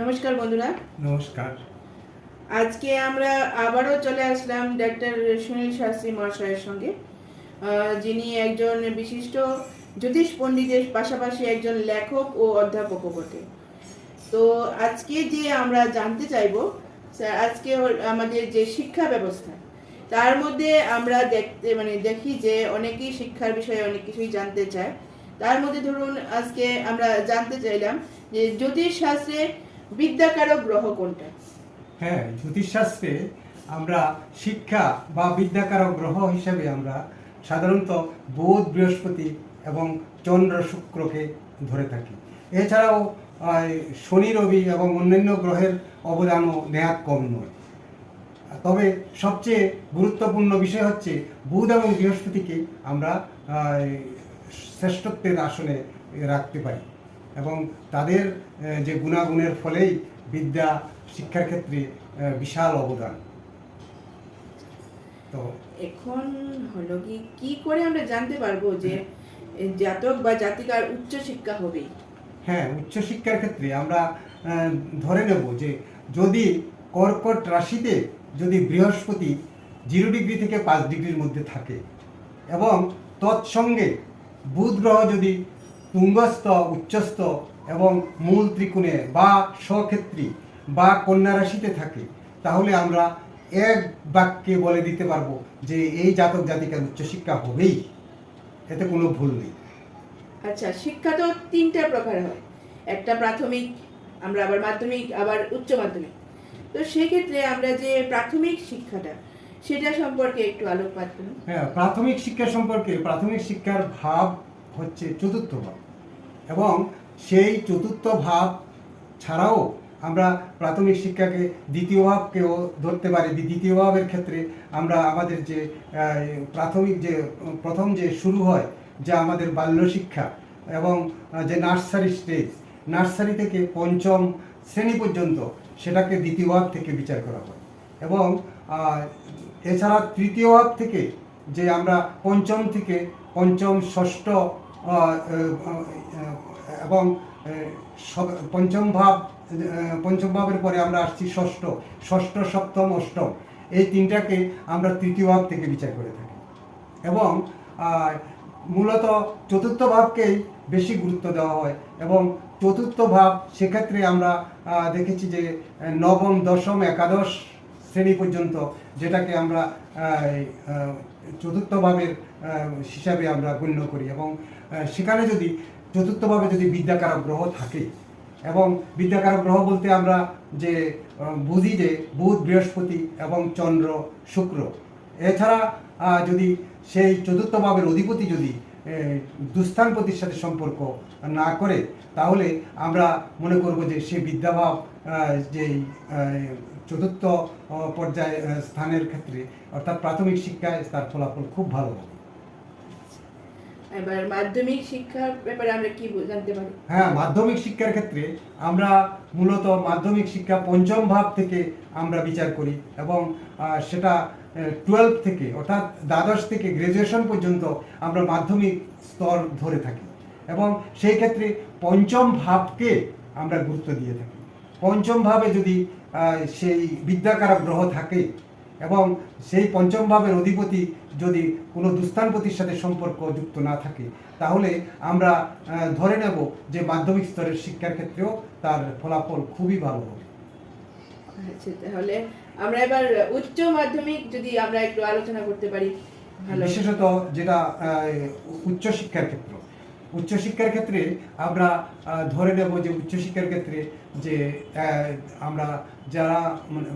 নমস্কার বন্ধুরা। নমস্কার। আজকে আমরা আবারও চলে আসলাম ডাক্তার সুনীল শাস্ত্রী মহাশয়ের সঙ্গে। যিনি একজন বিশিষ্ট জ্যোতিষ পণ্ডিতের পাশাপাশি একজন লেখক ও অধ্যাপকও বটে। তো আজকে যে আমরা জানতে চাইব আজকে আমাদের যে শিক্ষা ব্যবস্থা তার মধ্যে আমরা দেখতে মানে দেখি যে অনেকেই শিক্ষার বিষয়ে অনেক কিছুই জানতে চায়। তার মধ্যে ধরুন আজকে আমরা জানতে চাইলাম যে জ্যোতিষ শাস্ত্রে বিদ্যাকারক গ্রহ কোনটা? হ্যাঁ জ্যোতিষশাস্ত্রে আমরা শিক্ষা বা বিদ্যাকারক গ্রহ হিসেবে আমরা সাধারণত বুধ, বৃহস্পতি এবং চন্দ্র শুক্রকে ধরে থাকি। এছাড়াও শনি, রবি এবং অন্যান্য গ্রহের অবদানও নেহাত কম নয়। তবে সবচেয়ে গুরুত্বপূর্ণ বিষয় হচ্ছে বুধ এবং বৃহস্পতিকে আমরা শ্রেষ্ঠত্বের আসনে রাখতে পারি। এবং তাদের যে গুণাগুণের ফলেই বিদ্যা শিক্ষার ক্ষেত্রে বিশাল অবদান। তো এখন হলো কি কি করে আমরা জানতে পারব যে এ, জাতক বা জাতিকার উচ্চ শিক্ষা হবে? হ্যাঁ উচ্চশিক্ষার ক্ষেত্রে আমরা ধরে নেব যে যদি কর্কট রাশিতে যদি বৃহস্পতি জিরো ডিগ্রি থেকে পাঁচ ডিগ্রির মধ্যে থাকে এবং তৎসঙ্গে বুধ গ্রহ যদি তুঙ্গস্থ উচ্চস্থ এবং মূল ত্রিকোণে বা স্বক্ষেত্রী বা কন্যা রাশিতে থাকে তাহলে আমরা এক বাক্যে বলে দিতে পারব যে এই জাতক জাতিকার উচ্চশিক্ষা হবেই। এতে কোনো ভুল নেই। আচ্ছা শিক্ষা তো তিনটা প্রকার হয়। একটা প্রাথমিক আমরা আবার মাধ্যমিক আবার উচ্চ মাধ্যমিক। তো সেক্ষেত্রে আমরা যে প্রাথমিক শিক্ষাটা সেটা সম্পর্কে একটু আলোকপাত করুন। হ্যাঁ প্রাথমিক শিক্ষা সম্পর্কে প্রাথমিক শিক্ষার ভাব হচ্ছে চতুর্থ ভাব। এবং সেই চতুর্থ ভাব ছাড়াও আমরা প্রাথমিক শিক্ষাকে দ্বিতীয় ভাবকেও ধরতে পারি। দ্বিতীয় ভাবের ক্ষেত্রে আমরা আমাদের যে প্রাথমিক যে, প্রথম যে শুরু হয়, যা আমাদের বাল্য শিক্ষা এবং যে নার্সারি স্টেজ, নার্সারি থেকে পঞ্চম শ্রেণি পর্যন্ত সেটাকে দ্বিতীয় ভাব থেকে বিচার করা হয়। এবং এছাড়া তৃতীয় ভাব থেকে যে আমরা পঞ্চম থেকে পঞ্চম ষষ্ঠ এবং পঞ্চম ভাব পঞ্চম ভাবের পরে আমরা আসছি ষষ্ঠ ষষ্ঠ, সপ্তম, অষ্টম। এই তিনটাকে আমরা তৃতীয় ভাব থেকে বিচার করে থাকি। এবং মূলত চতুর্থ ভাবকেই বেশি গুরুত্ব দেওয়া হয় এবং চতুর্থ ভাব সেক্ষেত্রে আমরা দেখেছি যে, নবম, দশম, একাদশ শ্রেণি পর্যন্ত যেটাকে আমরা আহ, আহ, চতুর্থ ভাবের হিসাবে আমরা গণ্য করি এবং সেখানে যদি চতুর্থভাবে যদি বিদ্যাকারক গ্রহ থাকে এবং বিদ্যাকারক গ্রহ বলতে আমরা যে বুঝি যে বুধ বৃহস্পতি এবং চন্দ্র শুক্র। এছাড়া যদি সেই চতুর্থ ভাবের অধিপতি যদি দুস্থানপতির সাথে সম্পর্ক না করে তাহলে আমরা মনে করব যে সে বিদ্যাভাব আহ, চতুর্থ পর্যায়ে স্থানের ক্ষেত্রে অর্থাৎ প্রাথমিক শিক্ষায় তার ফলাফল খুব ভালো হবে। এবার মাধ্যমিক শিক্ষার ব্যাপারে আমরা কি জানতে পারি? হ্যাঁ মাধ্যমিক শিক্ষার ক্ষেত্রে আমরা মূলত মাধ্যমিক শিক্ষা পঞ্চম ভাব থেকে আমরা বিচার করি এবং সেটা টুয়েলভ থেকে অর্থাৎ দ্বাদশ থেকে গ্রাজুয়েশন পর্যন্ত আমরা মাধ্যমিক স্তর ধরে থাকি এবং সেই ক্ষেত্রে পঞ্চম ভাবকে আমরা গুরুত্ব দিয়ে থাকি। পঞ্চম ভাবে যদি সেই বিদ্যাকারক গ্রহ থাকে এবং সেই পঞ্চম ভাবের অধিপতি যদি কোনো দুস্থানপতির সাথে সম্পর্ক যুক্ত না থাকে তাহলে আমরা ধরে নেব যে মাধ্যমিক স্তরের শিক্ষার ক্ষেত্রেও তার ফলাফল খুবই ভালো হবে। আচ্ছা তাহলে আমরা এবার উচ্চ মাধ্যমিক যদি আমরা একটু আলোচনা করতে পারি বিশেষত যেটা আহ, উচ্চশিক্ষার ক্ষেত্র। উচ্চশিক্ষার ক্ষেত্রে আমরা ধরে নেব যে উচ্চশিক্ষার ক্ষেত্রে যে আমরা যারা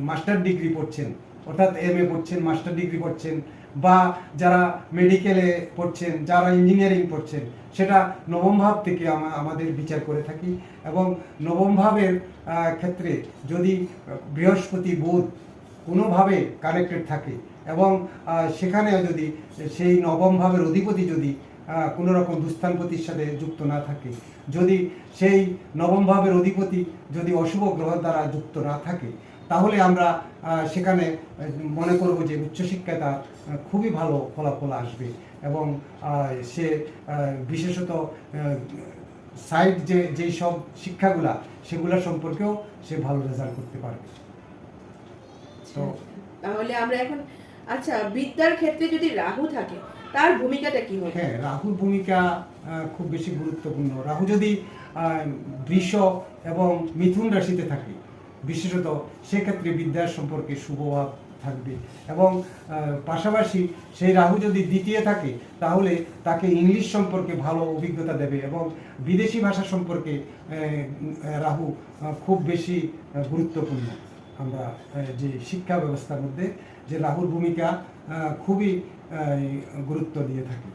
মাস্টার ডিগ্রি পড়ছেন, অর্থাৎ এম এ পড়ছেন, মাস্টার ডিগ্রি পড়ছেন, বা যারা মেডিকেলে পড়ছেন, যারা ইঞ্জিনিয়ারিং পড়ছেন, সেটা নবম ভাব থেকে আমাদের বিচার করে থাকি। এবং নবম ভাবের ক্ষেত্রে যদি বৃহস্পতি বুধ কোনোভাবে কানেক্টেড থাকে এবং সেখানে যদি সেই নবম ভাবের অধিপতি যদি কোনো রকম দুস্থানপতির সাথে যুক্ত না থাকে। যদি সেই নবম ভাবের অধিপতি যদি অশুভ গ্রহ দ্বারা যুক্ত না থাকে, তাহলে আমরা সেখানে মনে করব যে উচ্চশিক্ষায় তার খুবই ভালো ফলাফল আসবে। এবং সে বিশেষত সাইড যে, যেই সব শিক্ষাগুলা, সেগুলা সম্পর্কেও সে ভালো রেজাল্ট করতে পারবে তো তাহলে আমরা এখন আচ্ছা বিদ্যার ক্ষেত্রে যদি রাহু থাকে তার ভূমিকাটা কি হবে? হ্যাঁ রাহুর ভূমিকা খুব বেশি গুরুত্বপূর্ণ। রাহু যদি বৃষ এবং মিথুন রাশিতে থাকে, বিশেষত সেক্ষেত্রে বিদ্যার সম্পর্কে শুভভাব থাকবে। এবং পাশাপাশি সেই রাহু যদি দ্বিতীয় থাকে, তাহলে তাকে ইংলিশ সম্পর্কে ভালো অভিজ্ঞতা দেবে এবং বিদেশি ভাষা সম্পর্কে রাহু খুব বেশি গুরুত্বপূর্ণ। আমরা যে শিক্ষা ব্যবস্থার মধ্যে যে রাহুর ভূমিকা খুবই গুরুত্ব দিয়ে থাকি।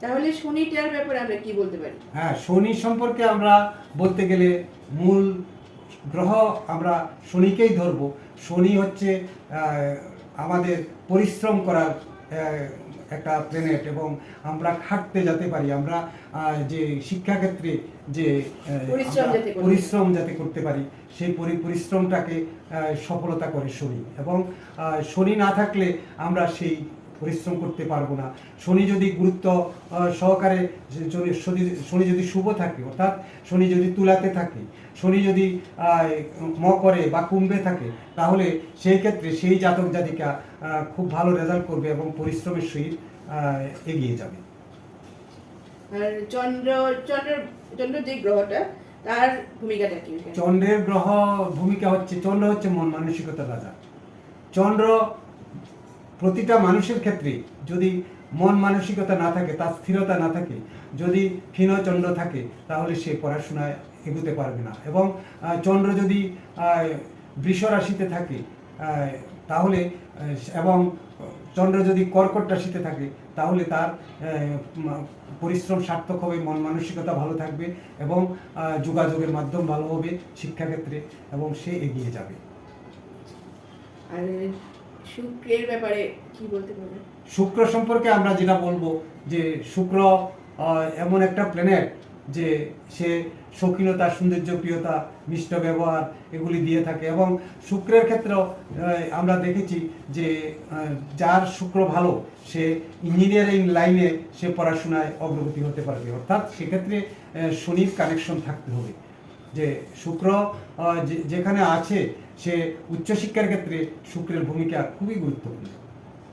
তাহলে শনিটার ব্যাপারে আমরা কি বলতে পারি? হ্যাঁ শনি সম্পর্কে আমরা বলতে গেলে মূল গ্রহ আমরা শনিকেই ধরব। শনি হচ্ছে আমাদের পরিশ্রম করার একটা প্ল্যানেট এবং আমরা খাটতে যেতে পারি। আমরা যে শিক্ষাক্ষেত্রে যে পরিশ্রম যাতে করতে পরিশ্রম যাতে করতে পারি সেই পরি- পরিশ্রমটাকে সফলতা করে শনি। এবং শনি না থাকলে আমরা সেই পরিশ্রম করতে পারব না। শনি যদি গুরুত্ব সহকারে শনি- যদি শুভ থাকে অর্থাৎ শনি যদি তুলাতে থাকে শনি যদি আহ, মকরে বা কুম্ভে থাকে তাহলে সেই ক্ষেত্রে সেই জাতক জাতিকা খুব ভালো রেজাল্ট করবে এবং পরিশ্রমের সহিত এগিয়ে যাবে। চন্দ্র চন্দ্র চন্দ্র যে গ্রহটা তার ভূমিকাটা কি? চন্দ্রের গ্রহ ভূমিকা হচ্ছে চন্দ্র হচ্ছে মন মানসিকতার রাজা। চন্দ্র প্রতিটা মানুষের ক্ষেত্রে যদি মন মানসিকতা না থাকে, তার স্থিরতা না থাকে, যদি ক্ষীণ চন্দ্র থাকে, তাহলে সে পড়াশোনায় এগোতে পারবে না। এবং চন্দ্র যদি বৃষ রাশিতে থাকে তাহলে এবং চন্দ্র যদি কর্কট রাশিতে থাকে, তাহলে তার পরিশ্রম সার্থক হবে, মন মানসিকতা ভালো থাকবে এবং যোগাযোগের মাধ্যম ভালো হবে শিক্ষাক্ষেত্রে এবং সে এগিয়ে যাবে। আর শুক্রের ব্যাপারে কি বলতে পারবেন? শুক্র সম্পর্কে আমরা যেটা বলব যে শুক্র এমন একটা প্ল্যানেট যে সে শৌখিনতা সৌন্দর্য প্রিয়তা মিষ্ট ব্যবহার এগুলি দিয়ে থাকে এবং শুক্রের ক্ষেত্রেও আমরা দেখেছি যে যার শুক্র ভালো, সে ইঞ্জিনিয়ারিং লাইনে সে পড়াশোনায় অগ্রগতি হতে পারবে। অর্থাৎ সেক্ষেত্রে শনির কানেকশন থাকতে হবে। যে শুক্র যেখানে আছে সে উচ্চশিক্ষার ক্ষেত্রে শুক্রের ভূমিকা খুবই গুরুত্বপূর্ণ।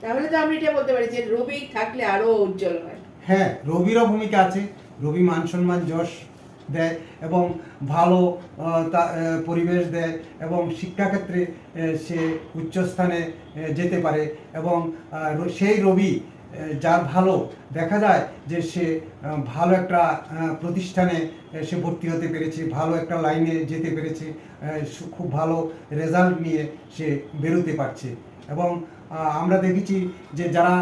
তাহলে তো আমরা এটা বলতে পারি যে রবি থাকলে আরও উজ্জ্বল হয়। হ্যাঁ রবিরও ভূমিকা আছে রবি মান সম্মান যশ দেয় এবং ভালো পরিবেশ দেয় এবং শিক্ষাক্ষেত্রে সে উচ্চস্থানে যেতে পারে এবং সেই রবি যার ভালো দেখা যায় যে সে ভালো একটা প্রতিষ্ঠানে সে ভর্তি হতে পেরেছে, ভালো একটা লাইনে যেতে পেরেছে খুব ভালো রেজাল্ট নিয়ে সে বেরোতে পারছে। এবং আমরা দেখেছি যে যারা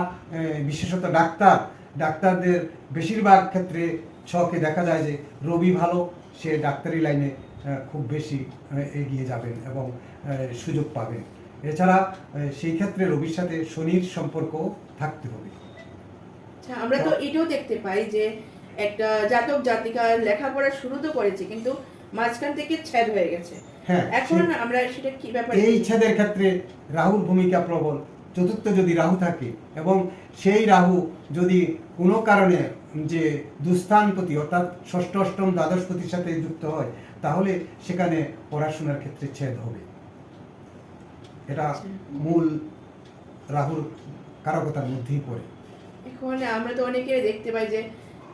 বিশেষত ডাক্তার, ডাক্তারদের বেশিরভাগ ক্ষেত্রে ছকে দেখা যায় যে রবি ভালো, সে ডাক্তারি লাইনে খুব বেশি এগিয়ে যাবেন এবং সুযোগ পাবেন। এছাড়া সেই ক্ষেত্রে রবির সাথে শনির সম্পর্ক থাকতে হবে। আচ্ছা আমরা তো এটাও দেখতে পাই যে একটা জাতক জাতিকা লেখাপড়া শুরু তো করেছে কিন্তু মাঝখান থেকে ছেদ হয়ে গেছে। হ্যাঁ এখন আমরা সেটা কি ব্যাপারে এই ছেদের ক্ষেত্রে রাহুর ভূমিকা প্রবল। চতুর্থ যদি রাহু থাকে এবং সেই রাহু যদি কোনো কারণে যে দুস্থানপতি অর্থাৎ ষষ্ঠ অষ্টম দ্বাদশপতির সাথে যুক্ত হয় তাহলে সেখানে পড়াশোনার ক্ষেত্রে ছেদ হবে। এটা মূল রাহুর কারকতার মধ্যেই পড়ে। এখন আমরা তো অনেকে দেখতে পাই যে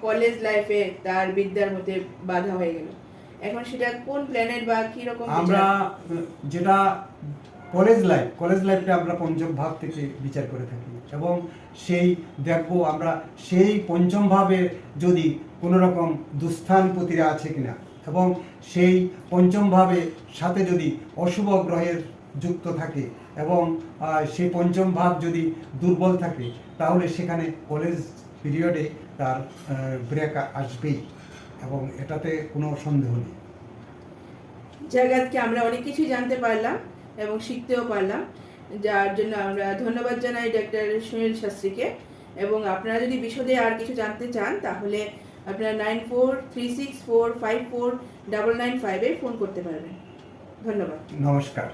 কলেজ লাইফে তার বিদ্যার মধ্যে বাধা হয়ে গেল। এখন সেটা কোন প্ল্যানেট বা কি রকম আমরা যেটা কলেজ লাইফ কলেজ লাইফটা আমরা পঞ্চম ভাব থেকে বিচার করে থাকি। এবং সেই দেখব আমরা সেই পঞ্চম ভাবে যদি কোনো রকম দুস্থান প্রতিরা আছে কিনা। এবং সেই পঞ্চম ভাবে সাথে যদি অশুভ গ্রহের যুক্ত থাকে এবং সেই পঞ্চম ভাব যদি দুর্বল থাকে তাহলে সেখানে কলেজ পিরিয়ডে তার ব্রেক আসবেই এবং এটাতে কোনো সন্দেহ নেই। জায়গাকে আমরা অনেক কিছু জানতে পারলাম এবং শিখতেও পারলাম। যার জন্য আমরা ধন্যবাদ জানাই ডক্টর সুনীল শাস্ত্রীকে। এবং আপনারা যদি বিশদে আর কিছু জানতে চান তাহলে আপনারা nine four three six four five four double nine ফাইভে ফোন করতে পারবেন। ধন্যবাদ। নমস্কার।